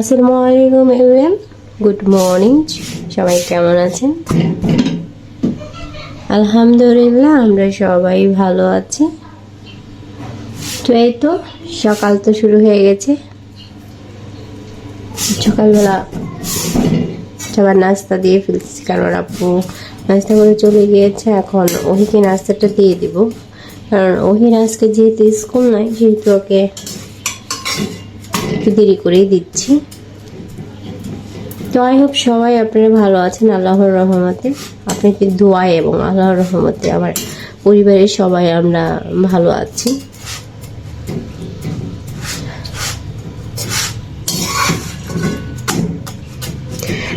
Everyone good morning সবাই কেমন আছেন? আলহামদুলিল্লাহ, আমরা সবাই ভালো আছি। তো এই তো, সকাল তো শুরু হয়ে গেছে। সকালবেলা সবার নাস্তা দিয়ে ফেলছি, কারণ আপু নাস্তা করে চলে গিয়েছে, এখন ওহিকে নাস্তাটা দিয়ে দিব। কারণ ওহির আজকে যেহেতু স্কুল নাই সেহেতু ওকে একটু দেরি করেই দিচ্ছি। তো আই হোপ সবাই আপনারা ভালো আছেন, আল্লাহর রহমতে। আপনাকে দোয়ায় এবং আল্লাহর রহমতে আমার পরিবারের সবাই আমরা ভালো আছি।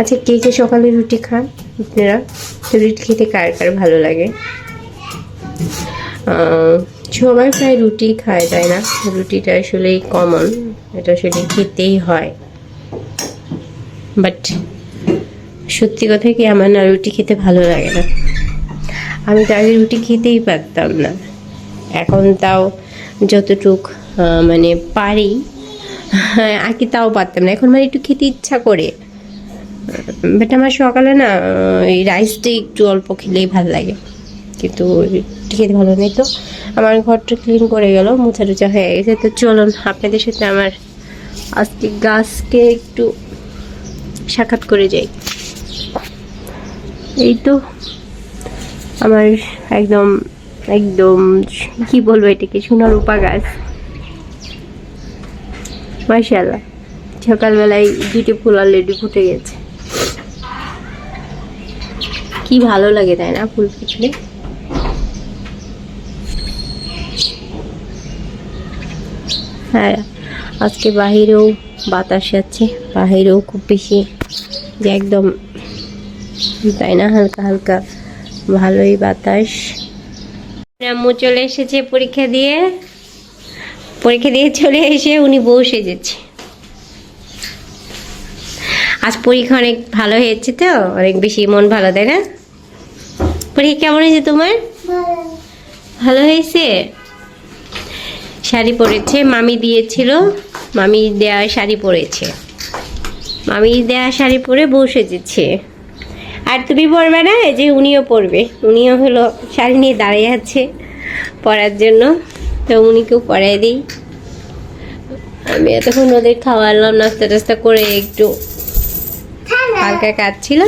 আচ্ছা কে কে সকালে রুটি খান আপনারা? রুটি খেতে কার কার ভালো লাগে? সবাই প্রায় রুটি খায়, তাই না? রুটিটা আসলেই কমন এটা আসলে খেতেই হয়। বাট সত্যি কথা কি, আমার না রুটি খেতে ভালো লাগে না। আমি তো আগে রুটি খেতেই পারতাম না। এখন তাও যতটুক মানে পারি আগে তাও পারতাম না। এখন মানে একটু খেতে ইচ্ছা করে। বাট আমার সকালে না এই রাইসটা একটু অল্প খেলেই ভালো লাগে। কিন্তু খেতে ভালো নেই তো। আমার ঘরটা ক্লিন করে গেল মোছা টুচা হয়ে গেছে। তো চলুন, আপনাদের সাথে আমার আজকে গাছকে একটু সাক্ষাৎ করে যাই। এই তো আমার একদম একদম কি বলব এটাকে, সোনার উপা গাছ। মার্শাল্লাহ সকালবেলায় দুটো ফুল অলরেডি ফুটে গেছে। কি ভালো লাগে তাই না ফুল ফুটলে? হ্যাঁ আজকে বাহিরেও বাতাস আছে বাহিরেও খুব বেশি যে একদম তাই না হালকা হালকা ভালোই বাতাস। আম্মু চলে এসেছে পরীক্ষা দিয়ে। পরীক্ষা দিয়ে চলে এসে উনি বউ সেজেছে। আজ পরীক্ষা অনেক ভালো হয়েছে তো অনেক বেশি মন ভালো তাই না? পরীক্ষা কেমন হয়েছে তোমার? ভালো হয়েছে? শাড়ি পরেছে, মামি দিয়েছিল, মামি দেয়া শাড়ি পরেছে। মামি দেয়া শাড়ি পরে বউ সেজেছে। আর তুমি পরবে না যে উনিও পরবে। উনিও হলো শাড়ি নিয়ে দাঁড়িয়ে আছে পরার জন্য। তো উনিকেও পরাই দিই। আমি এতক্ষণ ওদের খাওয়ালাম নাস্তা টাস্তা করে একটু হালকা কাজ ছিল,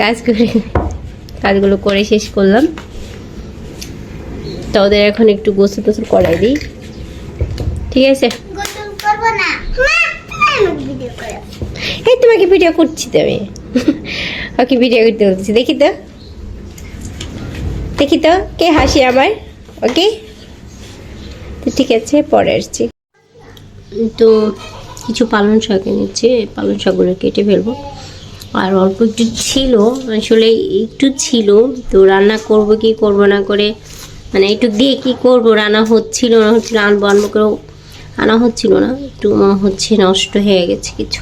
কাজ করে কাজগুলো করে শেষ করলাম। তো ওদের এখন একটু গোসল টোসল করাই দিই। ঠিক আছে? করে। এই তোমাকে ভিডিও করছি তো আমি। ওকে ভিডিও করতে বলছি দেখি তো। দেখি তো কে হাসি আমার? ওকে? তো ঠিক আছে পরে আসছি। তো কিছু পালং শাক এনেছে। পালং শাকগুলো কেটে ফেলব। আর অল্প একটু ছিল আসলে একটু ছিল। তো রান্না করব কি করব না করে মানে একটু দিয়ে কি করব রান্না হচ্ছিল না হচ্ছিল আনব আনব করেও আনা হচ্ছিল না, একটু মনে হচ্ছে নষ্ট হয়ে গেছে কিছু।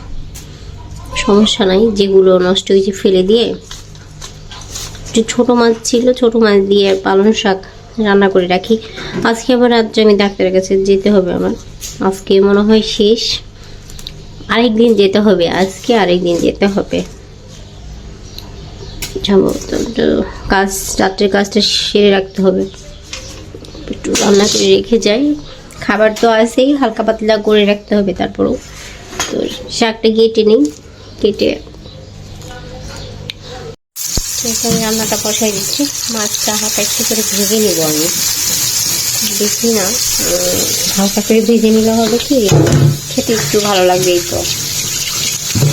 সমস্যা নাই, যেগুলো নষ্ট হয়েছে ফেলে দিয়ে। একটু ছোটো মাছ ছিল, ছোটো মাছ দিয়ে পালং শাক রান্না করে রাখি। আজকে আবার রাত্রে আমি ডাক্তারের কাছে যেতে হবে আমার। আজকে মনে হয় শেষ। আরেক দিন যেতে হবে, আজকে আরেক দিন যেতে হবে। কাজ, রাত্রের কাজটা সেরে রাখতে হবে। একটু রান্না করে রেখে যাই। খাবার তো আছেই, হালকা পাতলা করে রাখতে হবে তারপরেও। তো শাকটা কেটে নিই, কেটে। এখানে রান্নাটা বসাই দিচ্ছি। মাছটা হালকা একটু করে ভেজে নেব আমি। বেশি না হালকা করে ভেজে নিলে হবে কি? খেতে একটু ভালো লাগবে এই তো।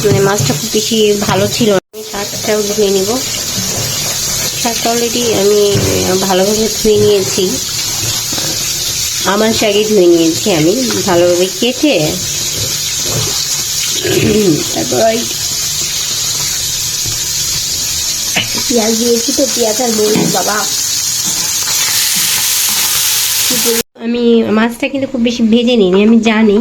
মানে মাছটা খুব বেশি ভালো ছিল আমি শাকটাও ধুয়ে নিব। শাকটা অলরেডি আমি ভালোভাবে ধুয়ে নিয়েছি। আমার শাকে ধুয়ে নিয়েছি আমি। ভালোভাবে কেটে। তারপর ওই পেঁয়াজ দিয়েছি তো, পেঁয়াজ আর বাবা। আমি মাছটা কিন্তু খুব বেশি ভেজে নিইনি, আমি জানি।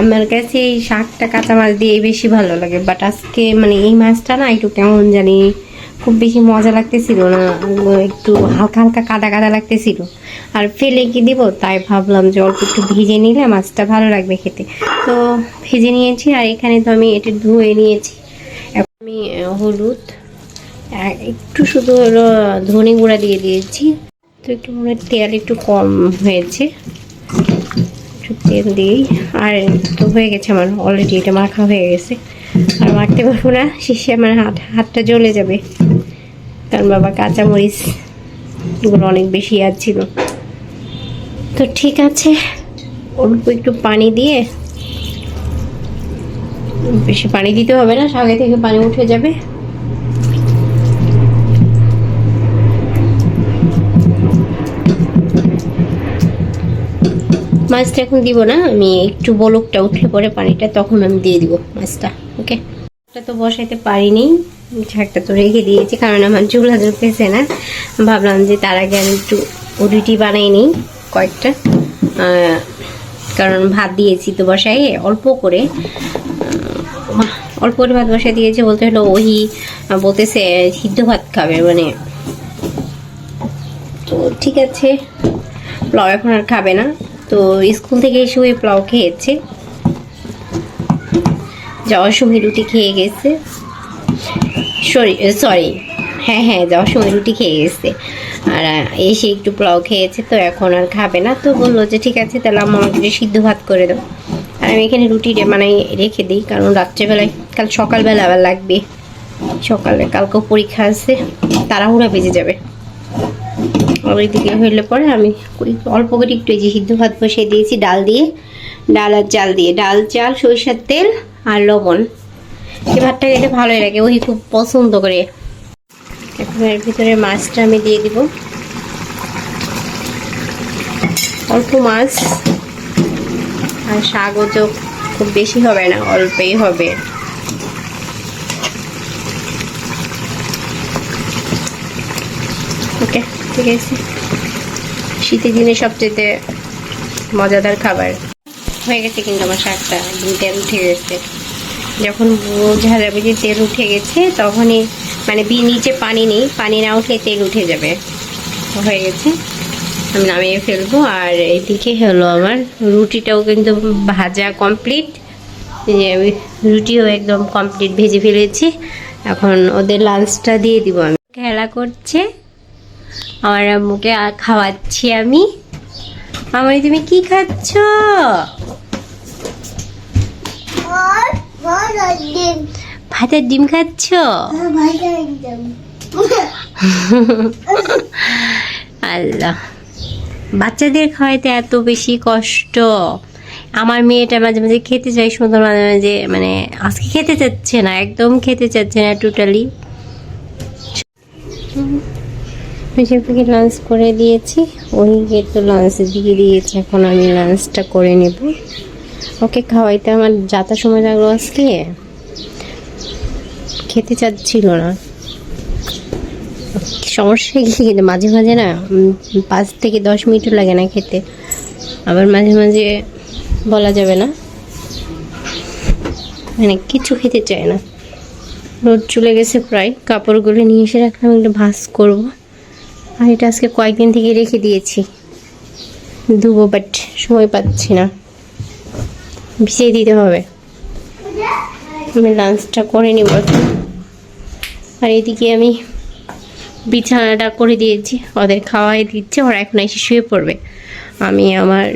আমার কাছে এই শাকটা কাঁচা মাছ দিয়ে বেশি ভালো লাগে বাট আজকে মানে এই মাছটা না একটু কেমন জানি খুব বেশি মজা লাগতেছিল না, একটু হালকা হালকা কাদা কাদা লাগতেছিল। আর ফেলে কি দিব? তাই ভাবলাম যে অল্প একটু ভিজে নিলে মাছটা ভালো লাগবে খেতে। তো ভেজে নিয়েছি আর এখানে তো আমি এটা ধুয়ে নিয়েছি। আমি হলুদ একটু শুধু হলো, ধনে গুঁড়া দিয়ে দিয়েছি। তো একটু মনে তেল একটু কম হয়েছে। একটু তেল দিই আর তো হয়ে গেছে আমার অলরেডি এটা মাখা হয়ে গেছে। আর মাখতে পারব না, শেষে আমার হাত, হাতটা জ্বলে যাবে। কারণ বাবা কাঁচামরিচ এগুলো অনেক বেশি আর তো ঠিক আছে। অল্প একটু পানি দিয়ে বেশি পানি দিতে হবে না, আগে থেকে পানি উঠে যাবে। মাছটা এখন দিব না, আমি একটু বলকটা উঠলে পরে পানিটা তখন আমি দিয়ে দিব মাছটা, ওকে? এটা তো বসাইতে পারিনি শাকটা তো রেখে দিয়েছি, কারণ আমার চুলা ঢুকেছে না। ভাবলাম যে তার আগে আমি একটু রুটি বানাই নিই। কয়েকটা। কারণ ভাত দিয়েছি তো বসাই অল্প করে। অল্প করে ভাত বসাই দিয়েছি বলতে হলো ওহি বলতেছে, সিদ্ধ ভাত খাবে মানে। তো ঠিক আছে পোলাও এখন আর খাবে না। তো স্কুল থেকে এসে ওই পোলাও খেয়েছে। যাওয়ার সময় রুটি খেয়ে গেছে। সরি সরি হ্যাঁ হ্যাঁ যাওয়ার সময় রুটি খেয়ে গেছে। আর এসে একটু পোলাও খেয়েছে, তো এখন আর খাবে না। তো বলল যে, ঠিক আছে, তাহলে আমার আমাকে সিদ্ধ ভাত করে দাও। আর আমি এখানে রুটি মানে রেখে দিই, কারণ রাত্রেবেলায় কাল সকালবেলা আবার লাগবে। সকালে কালকেও পরীক্ষা আছে, তাড়াহুড়া বেজে যাবে। আর ওইদিকে হইলে পরে আমি ওই অল্প করে একটু এই যে সিদ্ধ ভাত বসিয়ে দিয়েছি, ডাল দিয়ে। ডাল আর চাল দিয়ে। ডাল, চাল, সরিষার তেল আর লবণ। এই ভাতটা খেতে ভালোই লাগে, ওই খুব পছন্দ করে। এখন এর ভিতরে মাছটা আমি দিয়ে দিব। অল্প মাছ, আর শাকও তো খুব বেশি হবে না, অল্পই হবে। ওকে, ঠিক আছে। শীতের দিনে সবচেয়ে মজাদার খাবার। হয়ে গেছে কিন্তু আমার শাকটা, একদম তেল উঠে গেছে। যখন বোঝা যাবে যে তেল উঠে গেছে, তখনই মানে বি নিচে পানি নেই পানি না উঠলে তেল উঠে যাবে হয়ে গেছে আমি নামিয়ে ফেলব আর এদিকে হলো আমার রুটিটাও কিন্তু ভাজা কমপ্লিট আমি রুটিও একদম কমপ্লিট ভেজে ফেলেছি এখন ওদের লাঞ্চটা দিয়ে দিব আমি খেলা করছে আমার আম্মুকে খাওয়াচ্ছি আমি মামনি তুমি কি খাচ্ছ ভাতের ডিম খাচ্ছ? আল্লাহ। বাচ্চাদের খাওয়াইতে এত বেশি কষ্ট। আমার মেয়েটা মাঝে মাঝে খেতে চাই সুন্দর মাঝে মাঝে মানে আজকে খেতে চাচ্ছে না একদম খেতে চাচ্ছে না টোটালি মিশাপুকে লাঞ্চ করে দিয়েছি ওইকে তো লাঞ্চ দিয়ে দিয়েছে এখন আমি লাঞ্চটা করে নেব। ওকে খাওয়াইতে আমার যাতা সময় লাগল আজকে? খেতে চাচ্ছিল না। সমস্যা কি কিন্তু মাঝে মাঝে না পাঁচ থেকে দশ মিনিটও লাগে না খেতে। আবার মাঝে মাঝে বলা যাবে না। মানে কিছু খেতে চায় না। রোদ চলে গেছে প্রায়, কাপড়গুলো নিয়ে এসে রাখলাম, একটু ভাঁজ করব। আর এটা আজকে কয়েকদিন থেকে রেখে দিয়েছি। ধুবো বাট সময় পাচ্ছি না। ভিজিয়ে দিতে হবে। আমি লাঞ্চটা করে নিব। আর এদিকে আমি বিছানাটা করে দিয়েছি। ওদের খাওয়াই দিচ্ছে, ওরা এখন এসে শুয়ে পড়বে। আমি আমার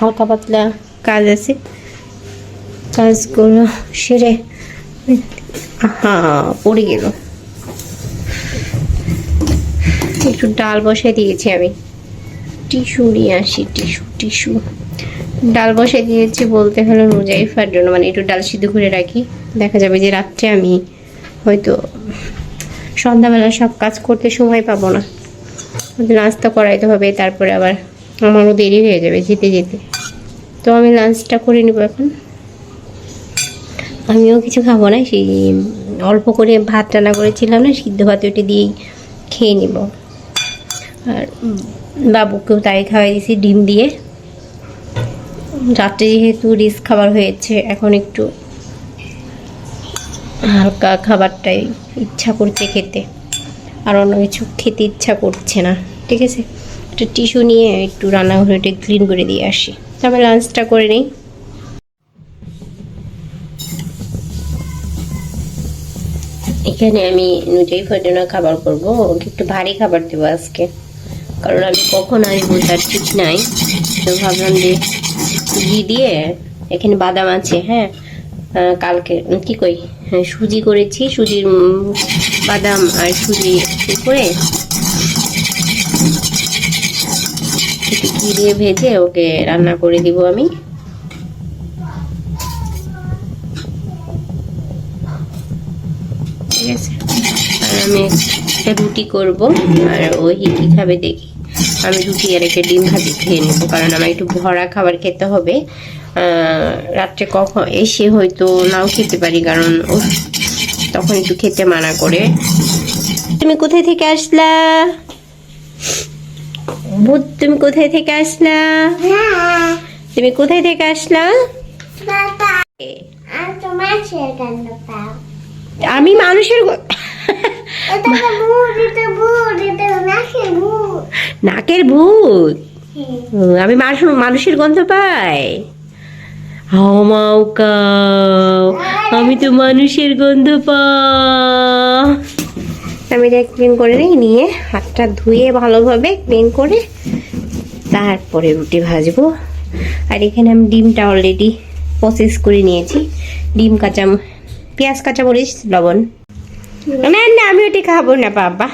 হালকা পাতলা কাজ আছে। কাজগুলো সেরে হ্যাঁ পড়ে গেল। একটু ডাল বসাই দিয়েছি আমি। টিস্যু নিয়ে আসি, টিস্যু টিস্যু। ডাল বসাই দিয়েছি বলতে হলো মুজাইফার জন্য। মানে একটু ডাল সিদ্ধ করে রাখি। দেখা যাবে যে রাত্রে আমি হয়তো সন্ধ্যাবেলা সব কাজ করতে সময় পাবো না। নাস্তা করাইতে হবে, তারপরে আবার আমারও দেরি হয়ে যাবে যেতে যেতে। তো আমি লাঞ্চটা করে নেব এখন। আমিও কিছু খাব না, সেই অল্প করে ভাত রান্না করেছিলাম না, সিদ্ধ ভাত ওটা দিয়েই খেয়ে নিব। আর বাবুকেও তাই খাওয়াই দিয়েছি, ডিম দিয়ে। রাত্রে যেহেতু রিস খাবার হয়েছে, এখন একটু হালকা খাবারটাই ইচ্ছা করছে খেতে। আর অন্য কিছু খেতে ইচ্ছা করছে না, ঠিক আছে? একটা টিস্যু নিয়ে একটু রান্নাঘরটা ক্লিন করে দিয়ে আসি। তারপরে লাঞ্চটা করে নিই। এখানে আমি নুজাই ফেটানো খাবার করব। ওকে একটু ভারী খাবার দেবো আজকে। কারণ আমি কখন আসব তার ঠিক নাই। তো ভাবলাম যে ঘি দিয়ে এখানে বাদাম আছে হ্যাঁ? কালকে, কি কই? সুজি করেছি, সুজির বাদাম আর সুজি করে একটু দিয়ে ভেজে ওকে রান্না করে দিব আমি। ঠিক আছে? আর আমি একটা রুটি করব, আর ওই কি খাবে দেখি। আমি রুটি আর একটা ডিম ভাজি খেয়ে নেব কারণ আমার একটু ভরা খাবার খেতে হবে। রাত্রে কখন এসে হয়তো নাও খেতে পারি কারণ তখন একটু খেতে মানা করে। তুমি কোথায় থেকে আসলা? ভূত তুমি কোথায় থেকে আসলা? তুমি কোথায় থেকে আসলা? আমি মানুষের নাকের ভূত। আমি মানুষ- মানুষের গন্ধ পাই। হাও মাও কাও, আমি তো মানুষের গন্ধ পা আমি এটা ক্লিন করে নিই নিয়ে হাতটা ধুয়ে ভালোভাবে ক্লিন করে তারপরে রুটি ভাজবো। আর এখানে আমি ডিমটা অলরেডি প্রসেস করে নিয়েছি। ডিম কাঁচা পেঁয়াজ কাঁচা মরিচ লবণ। না না আমি ওটি খাব না বাবা।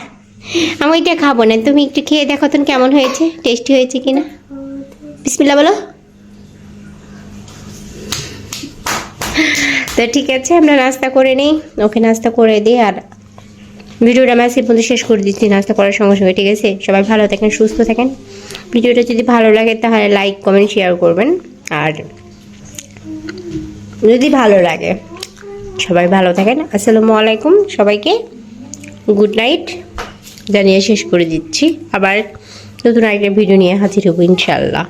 আমি ওইটা খাব না। তুমি একটু খেয়ে দেখো তো কেমন হয়েছে টেস্টি হয়েছে কিনা। বিসমিল্লা বলো। তো ঠিক আছে, আমরা নাস্তা করে নিই। ওকে নাস্তা করে দিই আর ভিডিওটা আমি আজকে পর্যন্ত শেষ করে দিচ্ছি। নাস্তা করার সঙ্গে সঙ্গে, ঠিক আছে? সবাই ভালো থাকেন, সুস্থ থাকেন। ভিডিওটা যদি ভালো লাগে তাহলে লাইক কমেন্ট শেয়ার করবেন। আর যদি ভালো লাগে, সবাই ভালো থাকেন। আসসালামু আলাইকুম সবাইকে। গুড নাইট জানিয়ে শেষ করে দিচ্ছি। আবার নতুন আরেকটা ভিডিও নিয়ে হাজির হব ইনশাল্লাহ